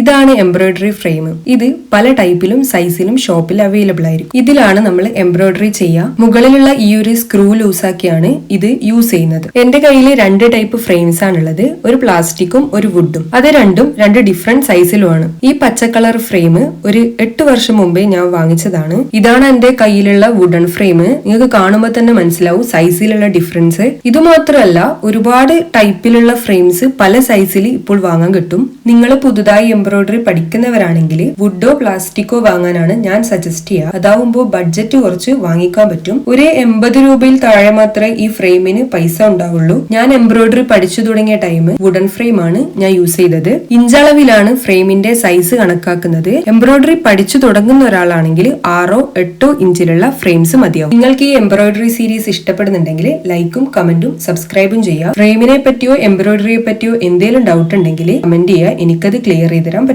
ഇതാണ് embroidery frame ഇത് പല ടൈപ്പിലും സൈസിലും ഷോപ്പിൽ അവൈലബിൾ ആയിരിക്കും. ഇതിലാണ് നമ്മൾ എംബ്രോയിഡറി ചെയ്യുക. മുകളിലുള്ള ഈ ഒരു സ്ക്രൂ ലൂസാക്കിയാണ് ഇത് യൂസ് ചെയ്യുന്നത്. എന്റെ കയ്യിൽ രണ്ട് ടൈപ്പ് ഫ്രെയിംസ് ആണുള്ളത്. ഒരു പ്ലാസ്റ്റിക്കും ഒരു വുഡും അത് രണ്ടും രണ്ട് ഡിഫറെന്റ് സൈസിലുമാണ് ഈ പച്ച കളർ ഫ്രെയിം ഒരു എട്ട് വർഷം മുമ്പേ ഞാൻ വാങ്ങിച്ചതാണ്. ഇതാണ് എന്റെ കയ്യിലുള്ള വുഡൻ ഫ്രെയിം നിങ്ങൾക്ക് കാണുമ്പോൾ തന്നെ മനസ്സിലാവും സൈസിലുള്ള ഡിഫറൻസ് ഇത് മാത്രമല്ല ഒരുപാട് ടൈപ്പിലുള്ള ഫ്രെയിംസ് പല സൈസിൽ ഇപ്പോൾ വാങ്ങാൻ കിട്ടും. നിങ്ങൾ പുതുതായി എംബ്രോയിഡറി പഠിക്കുന്നവരാണെങ്കിൽ വുഡോ പ്ലാസ്റ്റിക്കോ വാങ്ങാനാണ് ഞാൻ സജസ്റ്റ് ചെയ്യുക അതാവുമ്പോൾ ബഡ്ജറ്റ് കുറച്ച് വാങ്ങിക്കാൻ പറ്റും. ഒരു എൺപത് രൂപയിൽ താഴെ മാത്രമേ ഈ ഫ്രെയിമിന് പൈസ ഉണ്ടാവുള്ളൂ. ഞാൻ എംബ്രോയിഡറി പഠിച്ചു തുടങ്ങിയ ടൈം വുഡൻ ഫ്രെയിം ആണ് ഞാൻ യൂസ് ചെയ്തത്. ഇഞ്ചളവിലാണ് ഫ്രെയിമിന്റെ സൈസ് കണക്കാക്കുന്നത്. എംബ്രോയിഡറി പഠിച്ചു തുടങ്ങുന്ന ഒരാളാണെങ്കിൽ ആറോ എട്ടോ ഇഞ്ചിലുള്ള ഫ്രെയിംസ് മതിയാവും. നിങ്ങൾക്ക് ഈ എംബ്രോയിഡറി സീരീസ് ഇഷ്ടപ്പെടുന്നുണ്ടെങ്കിൽ ലൈക്കും കമന്റും സബ്സ്ക്രൈബും ചെയ്യുക ഫ്രെയിമിനെ പറ്റിയോ എംബ്രോയിഡറിയെ പറ്റിയോ എന്തെങ്കിലും ഡൗട്ട് ഉണ്ടെങ്കിൽ കമന്റ് ചെയ്യുക എനിക്കത് ക്ലിയർ ചെയ്ത് തരാൻ പറ്റും.